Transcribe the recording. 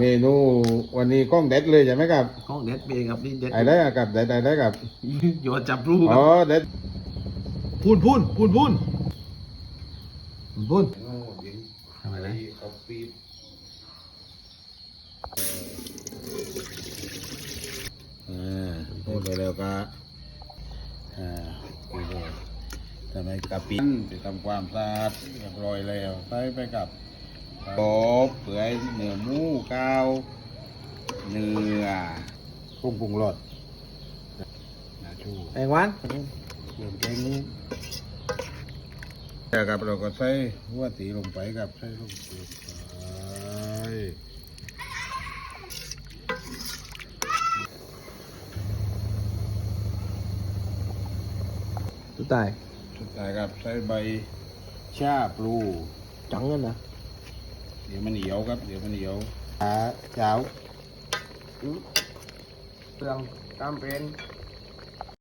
เมนูวันนี้ก้องเด็ดเลยใช่ไหมครับห้องเด็ดเบครับนี่เด็ดไอ้ได้อะครับเด็ดไอ้ได้ครับโยนจับรูคอ๋รัอบเด็ดพูนพูนพูนพูนพูนทำอะไรอ่าพูดไปแล้วก็อ่าคือว่าทำไมกะปิไปทำความสะอาดเรียบร้อยแล้วใส่ไปกับกบเปื่อยเนื้อหมู กาว เนื้อกุ้งปรุงรสนาชูแตงหวานเรื่องแกงนี้แต่ครับเราก็ใส่หัวตีลงไปครับใส่ลงไปตุ๊ตายสุดท้ายครับใส่ใบชาปลูจังกันนะเดี๋ยวมันเหนียวครับ เดี๋ยวมันเหนียวขา เจ้าเปลืองกำเป็น